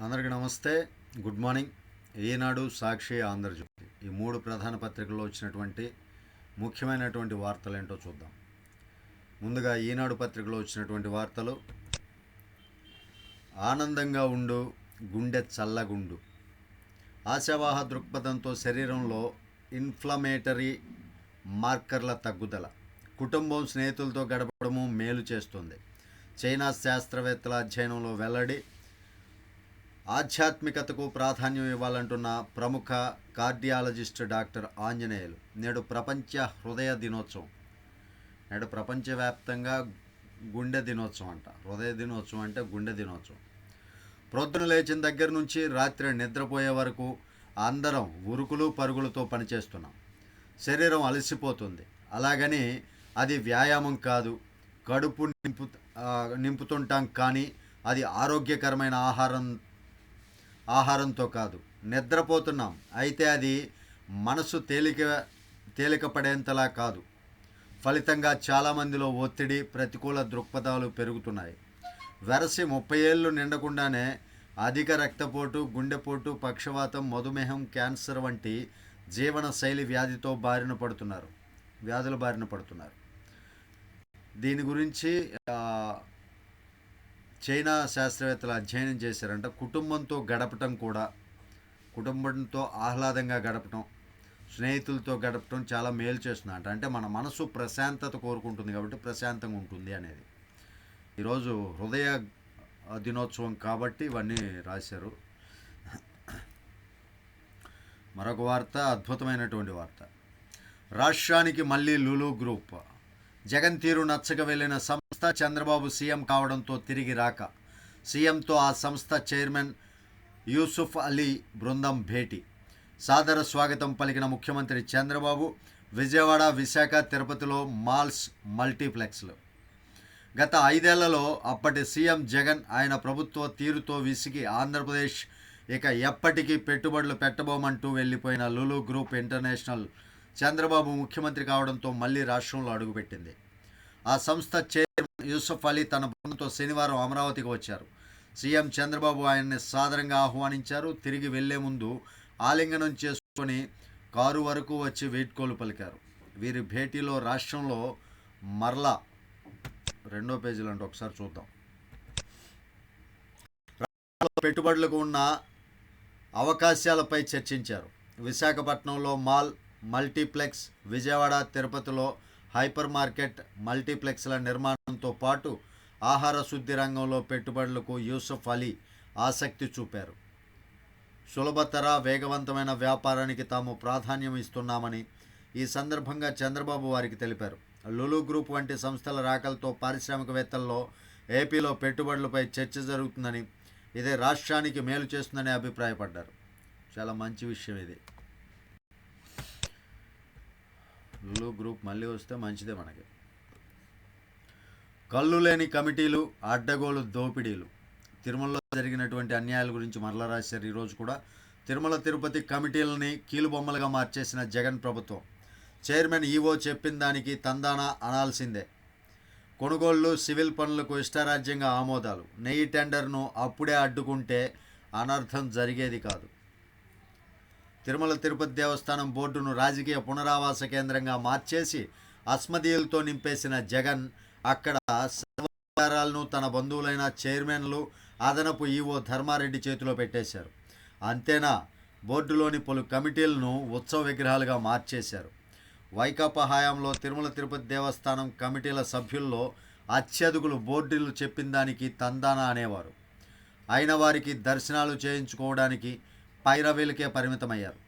అందరికీ నమస్తే. Good morning. ఈనాడు సాక్షి ఆంధ్రజ్యోతి. ఈ మూడు ప్రధాన పత్రికల్లో వచ్చినటువంటి ముఖ్యమైనటువంటి వార్తలు ఏంటో చూద్దాం. ముందుగా ఈనాడు పత్రికలో వచ్చినటువంటి వార్తలు. ఆనందంగా ఉండు గుండె చల్లగుండు. ఆశావాహ దృక్పథంతో శరీరంలో ఇన్ఫ్లమేటరీ మార్కర్ల తగ్గుదల. కుటుంబం స్నేహితులతో గడపడము మేలు చేస్తుంది. చైనా శాస్త్రవేత్తల అధ్యయనంలో వెల్లడి ఆధ్యాత్మికతకు ప్రాధాన్యం ఇవ్వాలంటున్న ప్రముఖ కార్డియాలజిస్ట్ డాక్టర్ ఆంజనేయులు. నేడు ప్రపంచ హృదయ దినోత్సవం. నేడు ప్రపంచవ్యాప్తంగా గుండె దినోత్సవం అంట. హృదయ దినోత్సవం అంటే గుండె దినోత్సవం. ప్రొద్దున లేచిన దగ్గర నుంచి రాత్రి నిద్రపోయే వరకు అందరం ఉరుకులు పరుగులతో పనిచేస్తున్నాం. శరీరం అలసిపోతుంది. అలాగని అది వ్యాయామం కాదు. కడుపు నింపు నింపుతుంటాం కానీ అది ఆరోగ్యకరమైన ఆహారం ఆహారంతో కాదు. నిద్రపోతున్నాం. అయితే అది మనసు తేలిక తేలికపడేంతలా కాదు. ఫలితంగా చాలామందిలో ఒత్తిడి ప్రతికూల దృక్పథాలు పెరుగుతున్నాయి. వెరసి ముప్పై ఏళ్ళు నిండకుండానే అధిక రక్తపోటు గుండెపోటు పక్షవాతం మధుమేహం క్యాన్సర్ వంటి జీవన శైలి వ్యాధితో బారిన పడుతున్నారు. వ్యాధుల బారిన పడుతున్నారు. దీని గురించి చైనా శాస్త్రవేత్తలు అధ్యయనం చేశారంట కుటుంబంతో గడపటం కూడా కుటుంబంతో ఆహ్లాదంగా గడపటం స్నేహితులతో గడపటం చాలా మేలు చేస్తుందంట. అంటే మన మనసు ప్రశాంతత కోరుకుంటుంది కాబట్టి ప్రశాంతంగా ఉంటుంది అనేది. ఈరోజు హృదయ దినోత్సవం కాబట్టి ఇవన్నీ రాశారు. మరొక వార్త అద్భుతమైనటువంటి వార్త. రాష్ట్రానికి మళ్ళీ లులు గ్రూప్. జగన్ తీరు నచ్చక వెళ్ళిన సంస్థ చంద్రబాబు సీఎం కావడంతో తిరిగి రాక. సీఎంతో ఆ సంస్థ చైర్మన్ యూసుఫ్ అలీ బృందం భేటీ. సాదర స్వాగతం పలికిన ముఖ్యమంత్రి చంద్రబాబు విజయవాడ విశాఖ తిరుపతిలో మాల్స్ మల్టీప్లెక్స్లు. గత ఐదేళ్ళలో అప్పటి సీఎం జగన్ ఆయన ప్రభుత్వ తీరుతో విసిగి ఆంధ్రప్రదేశ్ ఇక ఎప్పటికీ పెట్టుబడులు పెట్టబోమంటూ వెళ్ళిపోయిన లులు గ్రూప్ ఇంటర్నేషనల్ చంద్రబాబు ముఖ్యమంత్రి కావడంతో మళ్ళీ రాష్ట్రంలో అడుగుపెట్టింది. ఆ సంస్థ చైర్మన్ యూసఫ్ అలీ తన బృందంతో శనివారం అమరావతికి వచ్చారు. సీఎం చంద్రబాబు ఆయన్ని సాదరంగా ఆహ్వానించారు. తిరిగి వెళ్ళే ముందు ఆలింగనం చేసుకొని కారు వరకు వచ్చి వీడ్కోలు పలికారు. వీరి భేటీలో రాష్ట్రంలో మరలా రెండో పేజీలు అంటే ఒకసారి చూద్దాం. పెట్టుబడులకు ఉన్న అవకాశాలపై చర్చించారు. విశాఖపట్నంలో మాల్ మల్టీప్లెక్స్ విజయవాడ తిరుపతిలో హైపర్ మార్కెట్ మల్టీప్లెక్స్ల నిర్మాణంతో పాటు ఆహార శుద్ధి రంగంలో పెట్టుబడులకు యూసఫ్ అలీ ఆసక్తి చూపారు. సులభతర వేగవంతమైన వ్యాపారానికి తాము ప్రాధాన్యం ఇస్తున్నామని ఈ సందర్భంగా చంద్రబాబు వారికి తెలిపారు. లులు గ్రూప్ వంటి సంస్థల రాకలతో పారిశ్రామికవేత్తల్లో ఏపీలో పెట్టుబడులపై చర్చ జరుగుతుందని ఇదే రాష్ట్రానికి మేలు చేస్తుందని అభిప్రాయపడ్డారు. చాలా మంచి విషయం ఇది. లులు గ్రూప్ మళ్ళీ వస్తే మంచిదే మనకి. కళ్ళు లేని కమిటీలు అడ్డగోలు దోపిడీలు. తిరుమలలో జరిగినటువంటి అన్యాయాల గురించి మరలా రాశారు ఈరోజు కూడా. తిరుమల తిరుపతి కమిటీలని కీలుబొమ్మలుగా మార్చేసిన జగన్ ప్రభుత్వం. చైర్మన్ ఈవో చెప్పిన దానికి తందానా అనాల్సిందే. కొనుగోళ్ళు సివిల్ పనులకు ఇష్టారాజ్యంగా ఆమోదాలు. నెయ్యి టెండర్ను అప్పుడే అడ్డుకుంటే అనర్థం జరిగేది కాదు. తిరుమల తిరుపతి దేవస్థానం బోర్డును రాజకీయ పునరావాస కేంద్రంగా మార్చేసి అస్మదీయులతో నింపేసిన జగన్ అక్కడ సర్వాలను తన బంధువులైన చైర్మన్లు అదనపు ఈవో ధర్మారెడ్డి చేతిలో పెట్టేశారు. అంతేనా? బోర్డులోని పలు కమిటీలను ఉత్సవ విగ్రహాలుగా మార్చేశారు. వైకాపా హయాంలో తిరుమల తిరుపతి దేవస్థానం కమిటీల సభ్యుల్లో అత్యధికులు బోర్డులు చెప్పిన దానికి తందానా అనేవారు. అయిన వారికి దర్శనాలు చేయించుకోవడానికి పైరవీలకే పరిమితమయ్యారు.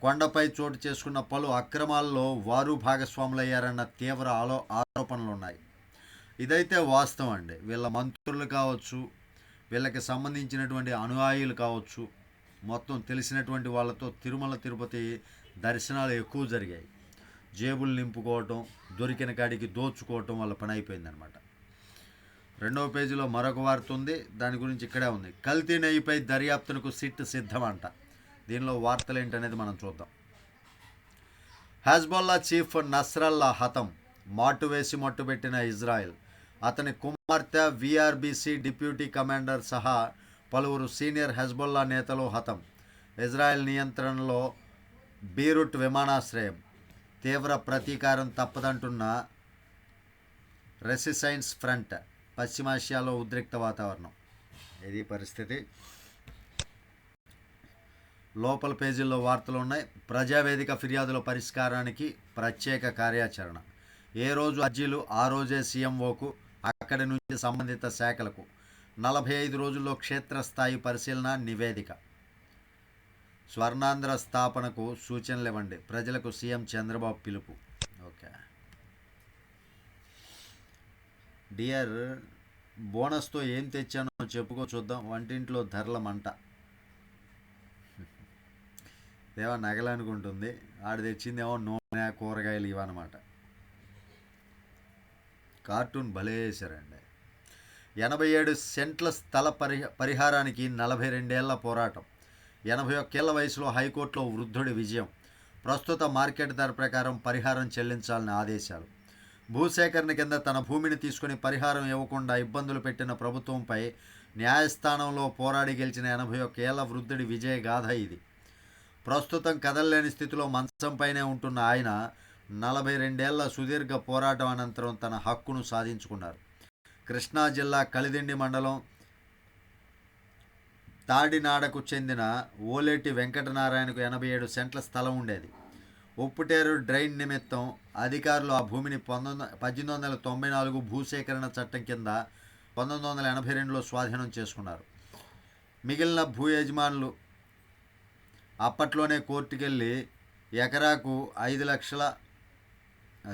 కొండపై చోటు చేసుకున్న పలు అక్రమాల్లో వారు భాగస్వాములయ్యారన్న తీవ్ర ఆలో ఆరోపణలు ఉన్నాయి ఇదైతే వాస్తవం అండి. వీళ్ళ మంత్రులు కావచ్చు వీళ్ళకి సంబంధించినటువంటి అనుయాయులు కావచ్చు మొత్తం తెలిసినటువంటి వాళ్ళతో తిరుమల తిరుపతి దర్శనాలు ఎక్కువ జరిగాయి. జేబులు నింపుకోవటం దొరికిన కాడికి దోచుకోవటం వల్ల పని అయిపోయిందనమాట. రెండవ పేజీలో మరొక వార్త ఉంది. దాని గురించి ఇక్కడే ఉంది. కల్తీ నెయ్యిపై దర్యాప్తునకు సిట్ సిద్ధమంట. దీనిలో వార్తలు ఏంటనేది మనం చూద్దాం. హెజ్బొల్లా చీఫ్ నస్రల్లా హతం మాటు వేసి మట్టుబెట్టిన ఇజ్రాయెల్. అతని కుమార్తె విఆర్బిసి డిప్యూటీ కమాండర్ సహా పలువురు సీనియర్ హెజ్బొల్లా నేతలు హతం. ఇజ్రాయెల్ నియంత్రణలో బీరుట్ విమానాశ్రయం. తీవ్ర ప్రతీకారం తప్పదంటున్న రెసిసైన్స్ ఫ్రంట్. పశ్చిమాసియాలో ఉద్రిక్త వాతావరణం. ఇది పరిస్థితి. లోపల పేజీల్లో వార్తలు ఉన్నాయి. ప్రజావేదిక ఫిర్యాదుల పరిష్కారానికి ప్రత్యేక కార్యాచరణ. ఏ రోజు అర్జీలు ఆ రోజే సీఎంఓకు అక్కడి నుంచి సంబంధిత శాఖలకు. నలభై ఐదు రోజుల్లో క్షేత్రస్థాయి పరిశీలన నివేదిక. స్వర్ణాంధ్ర స్థాపనకు సూచనలు ఇవ్వండి. ప్రజలకు సీఎం చంద్రబాబు పిలుపు ఓకే డియర్ బోనస్తో ఏం తెచ్చానో చెప్పుకో చూద్దాం. వంటింట్లో ధరల మంట. దేవా నగలనుకుంటుంది ఆడు తెచ్చిందేమో నూనె కూరగాయలు ఇవన్నమాట. కార్టూన్ భలేసారండి ఎనభై ఏడు సెంట్ల స్థల పరిహ పరిహారానికి నలభై రెండేళ్ళ పోరాటం. ఎనభై ఒక్కేళ్ళ వయసులో హైకోర్టులో వృద్ధుడి విజయం. ప్రస్తుత మార్కెట్ ధర ప్రకారం పరిహారం చెల్లించాలని ఆదేశాలు. భూసేకరణ కింద తన భూమిని తీసుకుని పరిహారం ఇవ్వకుండా ఇబ్బందులు పెట్టిన ప్రభుత్వంపై న్యాయస్థానంలో పోరాడి గెలిచిన ఎనభై ఒక్క ఏళ్ళ వృద్ధుడి విజయ గాథ ఇది. ప్రస్తుతం కదలలేని స్థితిలో మంచంపైనే ఉంటున్న ఆయన నలభై రెండేళ్ళ సుదీర్ఘ పోరాటం అనంతరం తన హక్కును సాధించుకున్నారు. కృష్ణా జిల్లా కలిదిండి మండలం తాడినాడకు చెందిన ఓలేటి వెంకటనారాయణకు ఎనభై ఏడు సెంట్ల స్థలం ఉండేది. ఉప్పుటేరు డ్రైన్ నిమిత్తం అధికారులు ఆ భూమిని పంతొమ్మిది పద్దెనిమిది వందల తొంభై నాలుగు భూసేకరణ చట్టం కింద పంతొమ్మిది వందల ఎనభై రెండులో స్వాధీనం చేసుకున్నారు. మిగిలిన భూ యజమానులు అప్పట్లోనే కోర్టుకెళ్ళి ఎకరాకు ఐదు లక్షల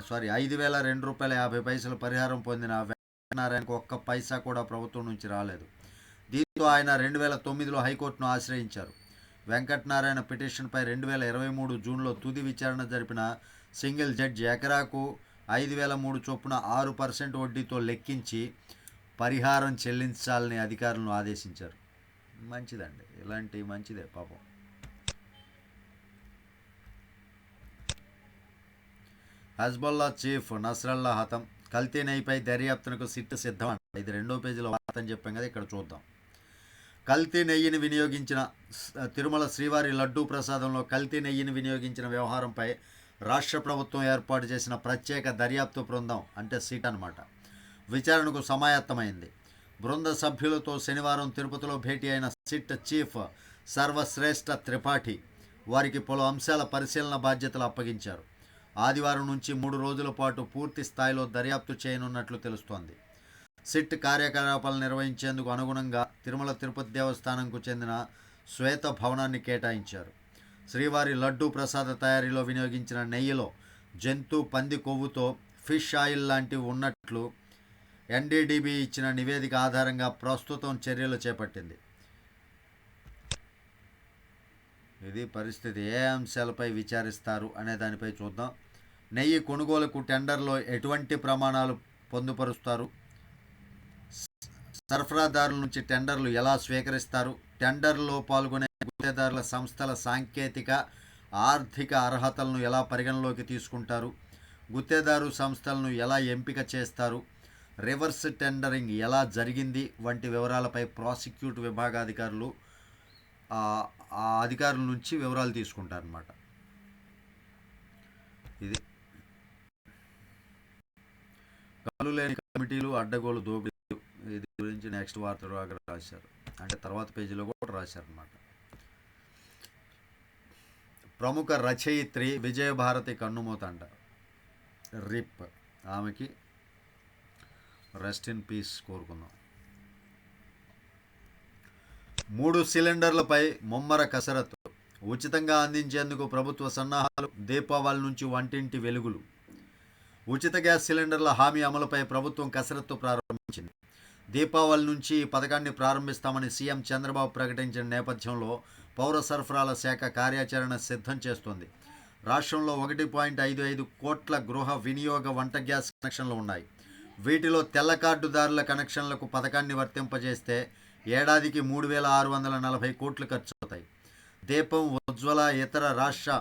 సారీ ఐదు వేల రెండు రూపాయల యాభై పైసలు పరిహారం పొందిన వెంకటనారాయణకు ఒక్క పైసా కూడా ప్రభుత్వం నుంచి రాలేదు. దీంతో ఆయన రెండు వేల తొమ్మిదిలో హైకోర్టును ఆశ్రయించారు. వెంకటనారాయణ పిటిషన్పై రెండు వేల ఇరవై మూడు జూన్లో తుది విచారణ జరిపిన సింగిల్ జడ్జి ఎకరాకు ఐదు వేల మూడు చొప్పున ఆరు పర్సెంట్ వడ్డీతో లెక్కించి పరిహారం చెల్లించాలని అధికారులను ఆదేశించారు. మంచిదండి. ఇలాంటి మంచిదే పాపం. హజ్బల్లా చీఫ్ నస్రల్లా హతం కల్తీ నెయ్యిపై దర్యాప్తునకు సిట్ సిద్ధం ఇది రెండో పేజీలో వార్త అని చెప్పాం కదా ఇక్కడ చూద్దాం. కల్తీ నెయ్యిని వినియోగించిన తిరుమల శ్రీవారి లడ్డూ ప్రసాదంలో కల్తీ నెయ్యిని వినియోగించిన వ్యవహారంపై రాష్ట్ర ప్రభుత్వం ఏర్పాటు చేసిన ప్రత్యేక దర్యాప్తు బృందం అంటే సీట్ అన్నమాట. విచారణకు సమాయత్తమైంది. బృంద సభ్యులతో శనివారం తిరుపతిలో భేటీ అయిన సిట్ చీఫ్ సర్వశ్రేష్ఠ త్రిపాఠి వారికి పలు అంశాల పరిశీలన బాధ్యతలు అప్పగించారు. ఆదివారం నుంచి మూడు రోజుల పాటు పూర్తి స్థాయిలో దర్యాప్తు చేయనున్నట్లు తెలుస్తోంది. సిట్ కార్యకలాపాలు నిర్వహించేందుకు అనుగుణంగా తిరుమల తిరుపతి దేవస్థానంకు చెందిన శ్వేత భవనాన్ని కేటాయించారు. శ్రీవారి లడ్డూ ప్రసాద తయారీలో వినియోగించిన నెయ్యిలో జంతు పంది కొవ్వుతో ఫిష్ ఆయిల్ లాంటివి ఉన్నట్లు ఎన్డీడీబీ ఇచ్చిన నివేదిక ఆధారంగా ప్రస్తుతం చర్యలు చేపట్టింది. ఇది పరిస్థితి ఏ అంశాలపై విచారిస్తారు అనే దానిపై చూద్దాం. నెయ్యి కొనుగోలుకు టెండర్లో ఎటువంటి ప్రమాణాలు పొందుపరుస్తారు? సరఫరాదారుల నుంచి టెండర్లు ఎలా స్వీకరిస్తారు? టెండర్లో పాల్గొనే గుత్తేదారుల సంస్థల సాంకేతిక ఆర్థిక అర్హతలను ఎలా పరిగణలోకి తీసుకుంటారు? గుత్తేదారు సంస్థలను ఎలా ఎంపిక చేస్తారు? రివర్స్ టెండరింగ్ ఎలా జరిగింది? వంటి వివరాలపై ప్రాసిక్యూట్ విభాగాధికారులు ఆ అధికారుల నుంచి వివరాలు తీసుకుంటారనమాట ఇది. కళ్ళు లేని కమిటీలు అడ్డగోలు దోపిడీలు. ఇది గురించి నెక్స్ట్ వార్తలు అక్కడ రాశారు. అంటే తర్వాత పేజీలో కూడా రాశారనమాట ప్రముఖ రచయిత్రి విజయభారతి కన్నుమూత అంట రిప్. ఆమెకి రెస్ట్ ఇన్ పీస్ కోరుకుందాం. మూడు సిలిండర్లపై ముమ్మర కసరత్తు. ఉచితంగా అందించేందుకు ప్రభుత్వ సన్నాహాలు దీపావళి నుంచి వంటింటి వెలుగులు. ఉచిత గ్యాస్ సిలిండర్ల హామీ అమలుపై ప్రభుత్వం కసరత్తు ప్రారంభించింది. దీపావళి నుంచి ఈ పథకాన్ని ప్రారంభిస్తామని సీఎం చంద్రబాబు ప్రకటించిన నేపథ్యంలో పౌర సరఫరాల శాఖ కార్యాచరణ సిద్ధం చేస్తోంది. రాష్ట్రంలో ఒకటి పాయింట్ ఐదు ఐదు కోట్ల గృహ వినియోగ వంట గ్యాస్ కనెక్షన్లు ఉన్నాయి. వీటిలో తెల్ల కార్డుదారుల కనెక్షన్లకు పథకాన్ని వర్తింపజేస్తే ఏడాదికి మూడు వేల ఆరు వందల నలభై కోట్లు ఖర్చు అవుతాయి దీపం ఉజ్వల ఇతర రాష్ట్ర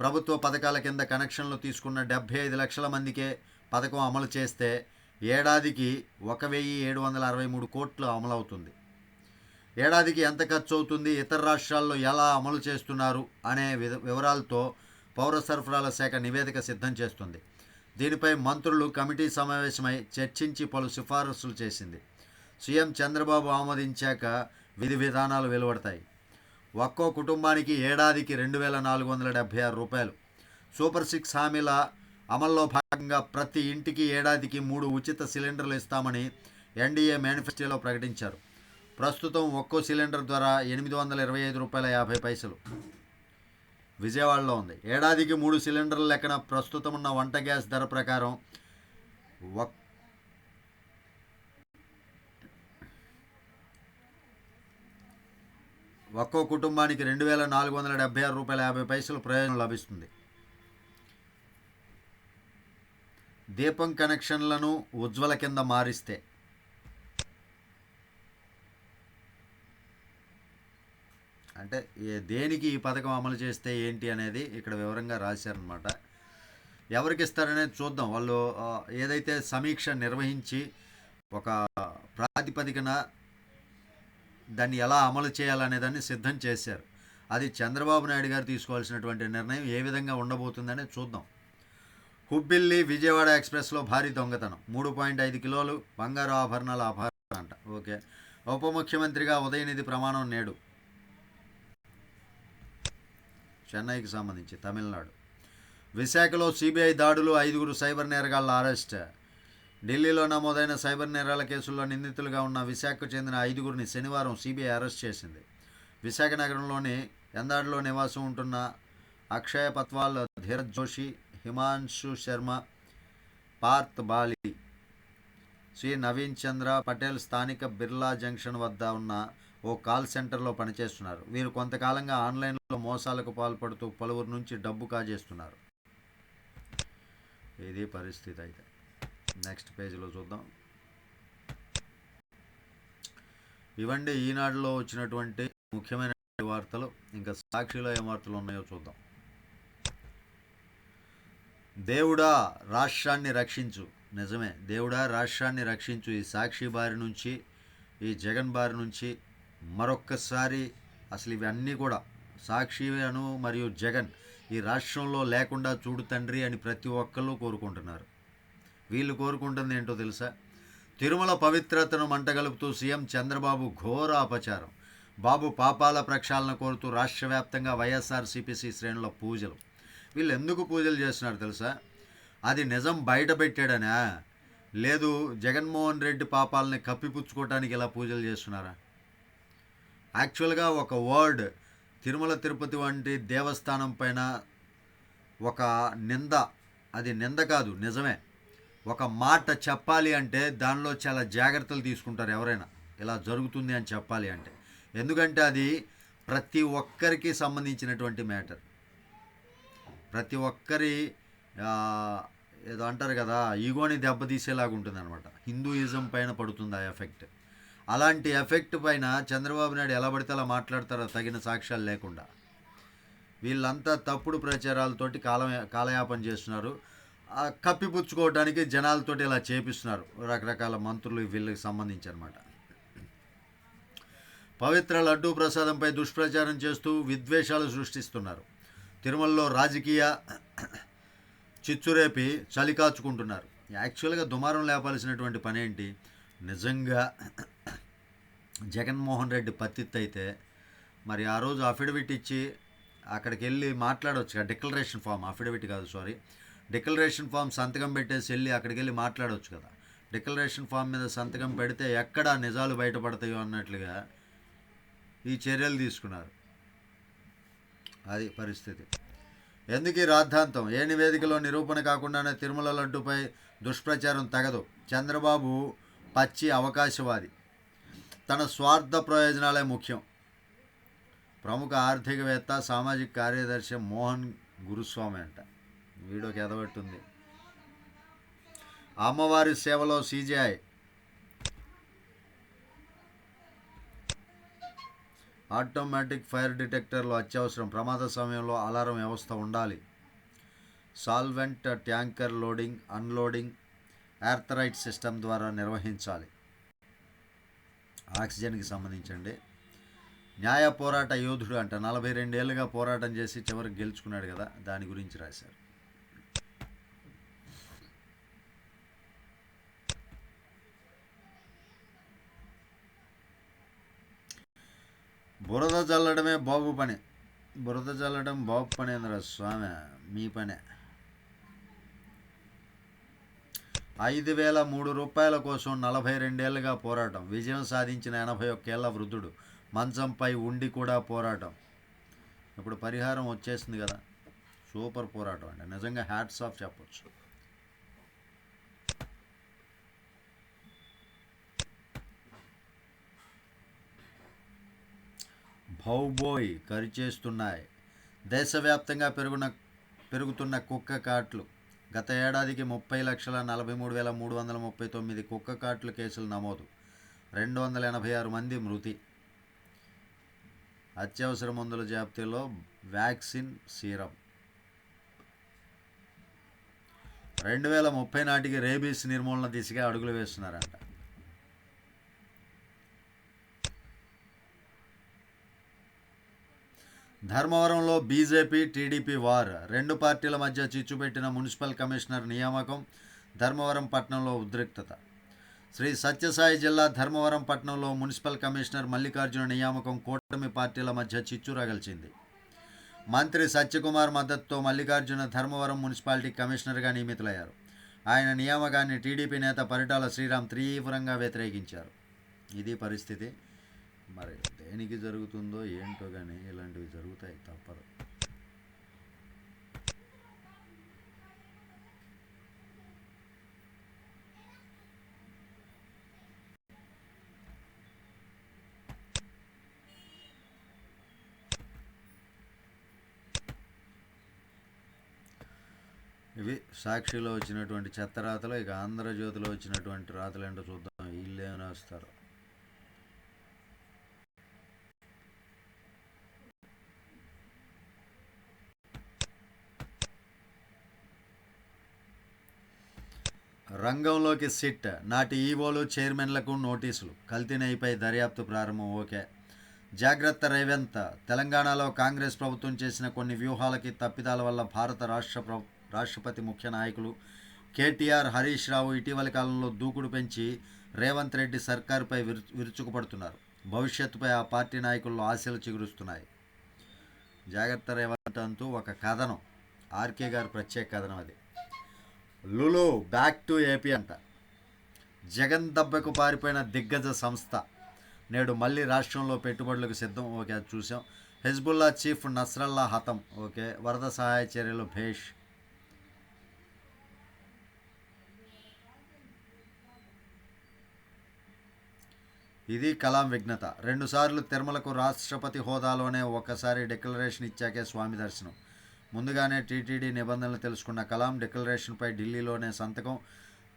ప్రభుత్వ పథకాల కింద కనెక్షన్లు తీసుకున్న డెబ్బై ఐదు లక్షల మందికే పథకం అమలు చేస్తే ఏడాదికి ఒక వెయ్యి ఏడు వందల అరవై మూడు కోట్లు అమలవుతుంది. ఏడాదికి ఎంత ఖర్చు అవుతుంది ఇతర రాష్ట్రాల్లో ఎలా అమలు చేస్తున్నారు అనే వివరాలతో పౌర సరఫరాల శాఖ నివేదిక సిద్ధం చేస్తుంది. దీనిపై మంత్రులు కమిటీ సమావేశమై చర్చించి పలు సిఫారసులు చేసింది. సీఎం చంద్రబాబు ఆమోదించాక విధి విధానాలు వెలువడతాయి. ఒక్కో కుటుంబానికి ఏడాదికి రెండు వేల నాలుగు వందల డెబ్భై ఆరు రూపాయలు. సూపర్ సిక్స్ హామీల అమల్లో భాగంగా ప్రతి ఇంటికి ఏడాదికి మూడు ఉచిత సిలిండర్లు ఇస్తామని ఎన్డీఏ మేనిఫెస్టోలో ప్రకటించారు. ప్రస్తుతం ఒక్కో సిలిండర్ ద్వారా ఎనిమిది వందల ఇరవై ఐదు రూపాయల యాభై పైసలు. విజయవాడలో ఉంది. ఏడాదికి మూడు సిలిండర్ల లెక్కన ప్రస్తుతం ఉన్న వంట గ్యాస్ ధర ప్రకారం ఒక్ ఒక్కో కుటుంబానికి రెండు వేల నాలుగు వందల డెబ్బై ఆరు రూపాయల యాభై పైసలు ప్రయోజనం లభిస్తుంది. దీపం కనెక్షన్లను ఉజ్వల కింద మారిస్తే. అంటే దేనికి ఈ పథకం అమలు చేస్తే ఏంటి అనేది ఇక్కడ వివరంగా రాశారనమాట ఎవరికి ఇస్తారనేది చూద్దాం. వాళ్ళు ఏదైతే సమీక్ష నిర్వహించి ఒక ప్రాతిపదికన దాన్ని ఎలా అమలు చేయాలనే దాన్ని సిద్ధం చేశారు. అది చంద్రబాబు నాయుడు గారు తీసుకోవాల్సినటువంటి నిర్ణయం ఏ విధంగా ఉండబోతుందనే చూద్దాం. హుబ్బిల్లి విజయవాడ ఎక్స్ప్రెస్లో భారీ దొంగతనం. మూడు పాయింట్ ఐదు కిలోలు బంగారు ఆభరణాల అపహరణ అంట ఓకే. ఉప ముఖ్యమంత్రిగా ఉదయనిధి ప్రమాణం నేడు. చెన్నైకి సంబంధించి తమిళనాడు. విశాఖలో సిబిఐ దాడులు ఐదుగురు సైబర్ నేరగాళ్ళ అరెస్ట్. ఢిల్లీలో నమోదైన సైబర్ నేరాల కేసుల్లో నిందితులుగా ఉన్న విశాఖకు చెందిన ఐదుగురిని శనివారం సిబిఐ అరెస్ట్ చేసింది. విశాఖ నగరంలోని ఎందాడులో నివాసం ఉంటున్న అక్షయ పత్వాల్ ధీరజ్ జోషి హిమాంశు శర్మ పార్త్ బాలి శ్రీ నవీన్ చంద్ర పటేల్ స్థానిక బిర్లా జంక్షన్ వద్ద ఉన్న ఓ కాల్ సెంటర్లో పనిచేస్తున్నారు. వీరు కొంతకాలంగా ఆన్లైన్లో మోసాలకు పాల్పడుతూ పలువురు నుంచి డబ్బు కాజేస్తున్నారు. ఇది పరిస్థితి అయితే. నెక్స్ట్ పేజీలో చూద్దాం. ఇవండి ఈనాడులో వచ్చినటువంటి ముఖ్యమైన వార్తలు. ఇంకా సాక్షిలో ఏం వార్తలు ఉన్నాయో చూద్దాం. దేవుడా రాష్ట్రాన్ని రక్షించు. నిజమే దేవుడా రాష్ట్రాన్ని రక్షించు. ఈ సాక్షి బారి నుంచి ఈ జగన్ బారి నుంచి మరొక్కసారి అసలు ఇవన్నీ కూడా సాక్షి అను మరియు జగన్ ఈ రాష్ట్రంలో లేకుండా చూడు తండ్రి అని ప్రతి ఒక్కళ్ళు కోరుకుంటున్నారు. వీళ్ళు కోరుకుంటుంది ఏంటో తెలుసా? తిరుమల పవిత్రతను మంటగలుపుతూ సీఎం చంద్రబాబు ఘోర అపచారం. బాబు పాపాల ప్రక్షాళన కోరుతూ రాష్ట్రవ్యాప్తంగా వైఎస్ఆర్సీపీసీ శ్రేణుల పూజలు. వీళ్ళు ఎందుకు పూజలు చేస్తున్నారు తెలుసా? అది నిజం బయట పెట్టాడనా? లేదు జగన్మోహన్ రెడ్డి పాపాలని కప్పిపుచ్చుకోవటానికి ఇలా పూజలు చేస్తున్నారా? యాక్చువల్గా ఒక వర్డ్ తిరుమల తిరుపతి వంటి దేవస్థానం పైన ఒక నింద అది నింద కాదు నిజమే. ఒక మాట చెప్పాలి అంటే దానిలో చాలా జాగ్రత్తలు తీసుకుంటారు ఎవరైనా. ఇలా జరుగుతుంది అని చెప్పాలి అంటే. ఎందుకంటే అది ప్రతి ఒక్కరికి సంబంధించినటువంటి మ్యాటర్. ప్రతి ఒక్కరి ఏదో అంటారు కదా ఈగోని దెబ్బతీసేలాగా ఉంటుంది అనమాట హిందూయిజం పైన పడుతుంది ఆ ఎఫెక్ట్. అలాంటి ఎఫెక్ట్ పైన చంద్రబాబు నాయుడు ఎలా పడితే అలా మాట్లాడతారో తగిన సాక్ష్యాలు లేకుండా. వీళ్ళంతా తప్పుడు ప్రచారాలతోటి కాలం కాలయాపన చేస్తున్నారు. కప్పిపుచ్చుకోవడానికి జనాలతోటి ఇలా చేపిస్తున్నారు. రకరకాల మంత్రులు వీళ్ళకి సంబంధించి అనమాట పవిత్ర లడ్డూ ప్రసాదంపై దుష్ప్రచారం చేస్తూ విద్వేషాలు సృష్టిస్తున్నారు. తిరుమలలో రాజకీయ చిచ్చురేపి చలికాచుకుంటున్నారు. యాక్చువల్గా దుమారం లేపాల్సినటువంటి పని ఏంటి నిజంగా జగన్మోహన్ రెడ్డి పత్తిత్ అయితే మరి ఆ రోజు అఫిడవిట్ ఇచ్చి అక్కడికి వెళ్ళి మాట్లాడవచ్చు డిక్లరేషన్ ఫామ్ అఫిడవిట్ కాదు సారీ డిక్లరేషన్ ఫామ్ సంతకం పెట్టేసి వెళ్ళి అక్కడికి వెళ్ళి మాట్లాడవచ్చు కదా. డిక్లరేషన్ ఫామ్ మీద సంతకం పెడితే ఎక్కడ నిజాలు బయటపడతాయో అన్నట్లుగా ఈ చర్యలు తీసుకున్నారు. అది పరిస్థితి. ఎందుకు ఈ రాద్ధాంతం? ఏ నివేదికలో నిరూపణ కాకుండానే తిరుమల లడ్డుపై దుష్ప్రచారం తగదు. చంద్రబాబు పచ్చి అవకాశవాది. తన స్వార్థ ప్రయోజనాలే ముఖ్యం. ప్రముఖ ఆర్థికవేత్త సామాజిక కార్యదర్శి మోహన్ గురుస్వామి అంట. వీడియోకి ఎదబెట్టుంది అమ్మవారి సేవలో సీజీఐ ఆటోమేటిక్ ఫైర్ డిటెక్టర్లు అత్యవసరం. ప్రమాద సమయంలో అలారం వ్యవస్థ ఉండాలి. సాల్వెంట్ ట్యాంకర్ లోడింగ్ అన్లోడింగ్ ఆర్థరైట్ సిస్టమ్ ద్వారా నిర్వహించాలి. ఆక్సిజన్కి సంబంధించండి. న్యాయ పోరాట యోధుడు అంట. నలభై రెండేళ్ళుగా పోరాటం చేసి చివరికి గెలుచుకున్నాడు కదా దాని గురించి రాశారు. బురద చల్లడమే బాబు పని. బురద చల్లడం బాబు పని అందరా స్వామి? మీ పనే. ఐదు వేల మూడు రూపాయల కోసం నలభై రెండేళ్ళుగా పోరాటం. విజయం సాధించిన ఎనభై ఒక్కేళ్ళ వృద్ధుడు. మంచంపై ఉండి కూడా పోరాటం. ఇప్పుడు పరిహారం వచ్చేసింది కదా. సూపర్ పోరాటం అండి. నిజంగా హ్యాట్స్ ఆఫ్ చెప్పచ్చు. హౌబోయ్ కరిచేస్తున్నాయి. దేశవ్యాప్తంగా పెరుగున పెరుగుతున్న కుక్క కాట్లు. గత ఏడాదికి ముప్పై లక్షల నలభై మూడు వేల మూడు వందల ముప్పై తొమ్మిది కుక్క కాట్లు కేసులు నమోదు. రెండు వందల ఎనభై ఆరు మంది మృతి. అత్యవసర మందుల జాబితాలో వ్యాక్సిన్ సీరం. రెండు వేల ముప్పై నాటికి రేబీస్ నిర్మూలన దిశగా అడుగులు వేస్తున్నారంట. ధర్మవరంలో బీజేపీ టీడీపీ వార్. రెండు పార్టీల మధ్య చిచ్చుపెట్టిన మున్సిపల్ కమిషనర్ నియామకం ధర్మవరం పట్టణంలో ఉద్రిక్తత. శ్రీ సత్యసాయి జిల్లా ధర్మవరం పట్టణంలో మున్సిపల్ కమిషనర్ మల్లికార్జున నియామకం కూటమి పార్టీల మధ్య చిచ్చు రగల్చింది. మంత్రి సత్యకుమార్ మద్దతుతో మల్లికార్జున ధర్మవరం మున్సిపాలిటీ కమిషనర్గా నియమితులయ్యారు. ఆయన నియామకాన్ని టీడీపీ నేత పరిటాల శ్రీరామ్ తీవ్రంగా వ్యతిరేకించారు. ఇది పరిస్థితి. మరి దేనికి జరుగుతుందో ఏంటో కానీ ఇలాంటివి జరుగుతాయి తప్పదు. ఇవి సాక్షిలో వచ్చినటువంటి చెత్త రాతలు ఇక ఆంధ్రజ్యోతిలో వచ్చినటువంటి రాతలు ఏంటో చూద్దాం. వీళ్ళేమైనా వస్తారు? రంగంలోకి సిట్. నాటి ఈవోలు చైర్మన్లకు నోటీసులు. కల్తీనైపై దర్యాప్తు ప్రారంభం ఓకే. జాగ్రత్త రేవంత్. తెలంగాణలో కాంగ్రెస్ ప్రభుత్వం చేసిన కొన్ని వ్యూహాలకి తప్పిదాల వల్ల భారత రాష్ట్ర రాష్ట్రపతి ముఖ్య నాయకులు కేటీఆర్ హరీష్ రావు ఇటీవలి కాలంలో దూకుడు పెంచి రేవంత్ రెడ్డి సర్కారుపై విరు విరుచుకుపడుతున్నారు. భవిష్యత్తుపై ఆ పార్టీ నాయకుల్లో ఆశలు చిగురుస్తున్నాయి. జాగ్రత్త రేవంత్ అంటూ ఒక కథనం. ఆర్కే గారి ప్రత్యేక కథనం అది. లులు బ్యాక్ టు ఏపీ అంట. జగన్ దెబ్బకు పారిపోయిన దిగ్గజ సంస్థ. నేడు మళ్ళీ రాష్ట్రంలో పెట్టుబడులకు సిద్ధం. ఓకే అది చూసాం. హెజ్బుల్లా చీఫ్ నస్రల్లా హతం. ఓకే వరద సహాయ చర్యలు భేష్. ఇది కలాం విఘ్నత. రెండుసార్లు తిరుమలకు రాష్ట్రపతి హోదాలోనే ఒక్కసారి డిక్లరేషన్ ఇచ్చాకే స్వామి దర్శనం. ముందుగానే టీటీడీ నిబంధనలు తెలుసుకున్న కలాం డిక్లరేషన్పై ఢిల్లీలోనే సంతకం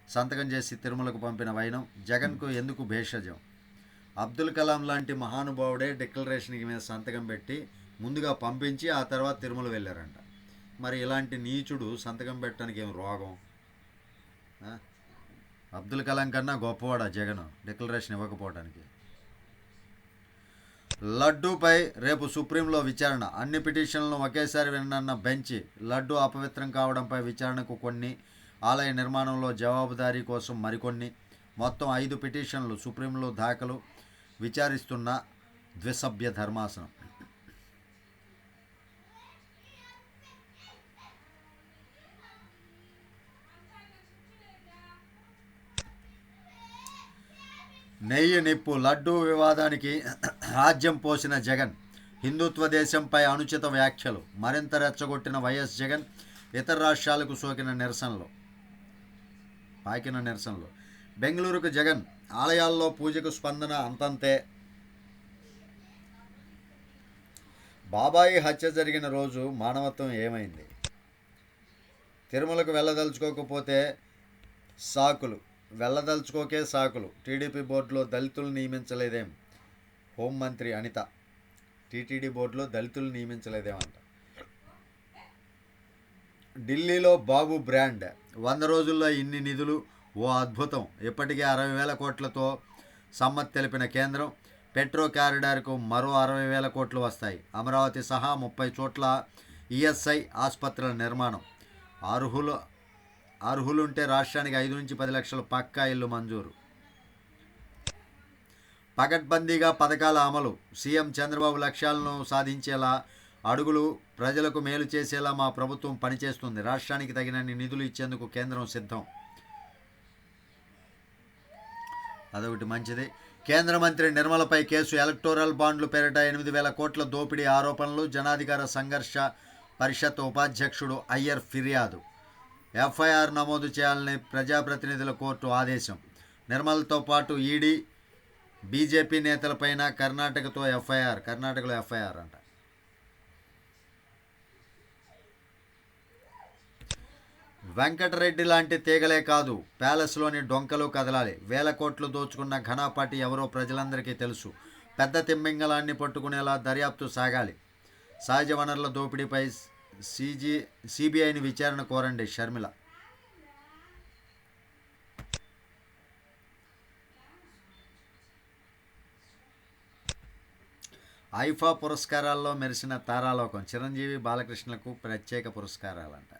సంతకం చేసి తిరుమలకు పంపిన వైనం జగన్కు ఎందుకు భేషజం? అబ్దుల్ కలాం లాంటి మహానుభావుడే డిక్లరేషన్కి మీద సంతకం పెట్టి ముందుగా పంపించి ఆ తర్వాత తిరుమల వెళ్ళారంట. మరి ఇలాంటి నీచుడు సంతకం పెట్టడానికి ఏం రోగం? అబ్దుల్ కలాం కన్నా గొప్పవాడా జగన్ డిక్లరేషన్ ఇవ్వకపోవడానికి లడ్డూపై రేపు సుప్రీంలో విచారణ. అన్ని పిటిషన్లను ఒకేసారి వినన్న బెంచ్ లడ్డు అపవిత్రం కావడంపై విచారణకు కొన్ని ఆలయ నిర్మాణంలో జవాబుదారీ కోసం మరికొన్ని. మొత్తం ఐదు పిటిషన్లు సుప్రీంలో దాఖలు. విచారిస్తున్న ద్విసభ్య ధర్మాసనం. నెయ్యి నిప్పు లడ్డూ వివాదానికి రాజ్యం పోసిన జగన్. హిందుత్వ దేశంపై అనుచిత వ్యాఖ్యలు. మరింత రెచ్చగొట్టిన వైఎస్ జగన్ ఇతర రాష్ట్రాలకు సోకిన నిరసనలు. పాకిన నిరసనలు. బెంగళూరుకు జగన్ ఆలయాల్లో పూజకు స్పందన అంతంతే. బాబాయి హత్య జరిగిన రోజు మానవత్వం ఏమైంది? తిరుమలకు వెళ్ళదలుచుకోకపోతే సాకులు. వెళ్ళదలుచుకోకే సాకులు. టీడీపీ బోర్డులో దళితులు నియమించలేదేం? హోంమంత్రి అనిత. టీటీడీ బోర్డులో దళితులు నియమించలేదేమంట. ఢిల్లీలో బాబు బ్రాండ్. వంద రోజుల్లో ఇన్ని నిధులు. ఓ అద్భుతం. ఇప్పటికే అరవై వేల కోట్లతో సమ్మతి తెలిపిన కేంద్రం. పెట్రో కారిడార్కు మరో అరవై వేల కోట్లు వస్తాయి. అమరావతి సహా ముప్పై చోట్ల ఈఎస్ఐ ఆసుపత్రుల నిర్మాణం. అర్హులు అర్హులుంటే రాష్ట్రానికి ఐదు నుంచి పది లక్షల పక్కా ఇల్లు మంజూరు. పకడ్బందీగా పథకాల అమలు. సీఎం చంద్రబాబు లక్ష్యాలను సాధించేలా అడుగులు ప్రజలకు మేలు చేసేలా మా ప్రభుత్వం పనిచేస్తుంది. రాష్ట్రానికి తగినన్ని నిధులు ఇచ్చేందుకు కేంద్రం సిద్ధం. అదొకటి మంచిది. కేంద్ర మంత్రి నిర్మలపై కేసు. ఎలక్టోరల్ బాండ్లు పేరిట ఎనిమిది వేల కోట్ల దోపిడీ ఆరోపణలు. జనాధికార సంఘర్ష పరిషత్ ఉపాధ్యక్షుడు అయ్యర్ ఫిర్యాదు. ఎఫ్ఐఆర్ నమోదు చేయాలని ప్రజాప్రతినిధుల కోర్టు ఆదేశం. నిర్మల్తో పాటు ఈడీ బీజేపీ నేతలపైన కర్ణాటకతో ఎఫ్ఐఆర్ కర్ణాటకలో ఎఫ్ఐఆర్ అంట. వెంకటరెడ్డి లాంటి తీగలే కాదు ప్యాలెస్లోని డొంకలు కదలాలి. వేల కోట్లు దోచుకున్న ఘనాపాటి ఎవరో ప్రజలందరికీ తెలుసు. పెద్ద తిమ్మింగలాన్ని పట్టుకునేలా దర్యాప్తు సాగాలి. సహజ వనరుల దోపిడీపై సీజీ సిబిఐని విచారణ కోరండి షర్మిల. ఐఫా పురస్కారాల్లో మెరిసిన తారాలోకం చిరంజీవి బాలకృష్ణలకు ప్రత్యేక పురస్కారాలంట.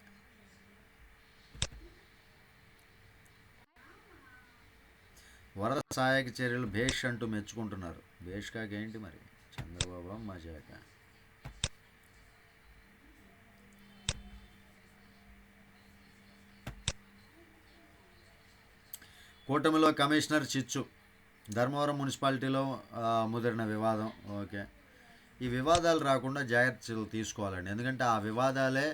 వరద సహాయక చర్యలు భేష్ అంటూ మెచ్చుకుంటున్నారు. భేష్ ఏంటి మరి? చంద్రబాబు మజాక కూటమిలో కమిషనర్ చిచ్చు ధర్మవరం మున్సిపాలిటీలో ముదిరిన వివాదం ఓకే. ఈ వివాదాలు రాకుండా జాగ్రత్తలు తీసుకోవాలండి. ఎందుకంటే ఆ వివాదాలే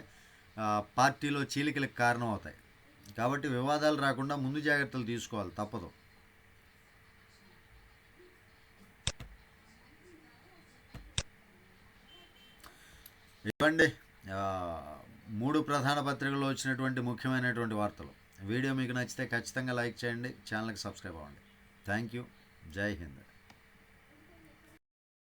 పార్టీలో చీలికలకు కారణం అవుతాయి కాబట్టి వివాదాలు రాకుండా ముందు జాగ్రత్తలు తీసుకోవాలి తప్పదు. ఇవ్వండి. మూడు ప్రధాన పత్రికల్లో వచ్చినటువంటి ముఖ్యమైనటువంటి వార్తలు. వీడియో మీకు నచ్చితే ఖచ్చితంగా లైక్ చేయండి ఛానల్కి సబ్స్క్రైబ్ అవ్వండి. Thank you. జై హింద్.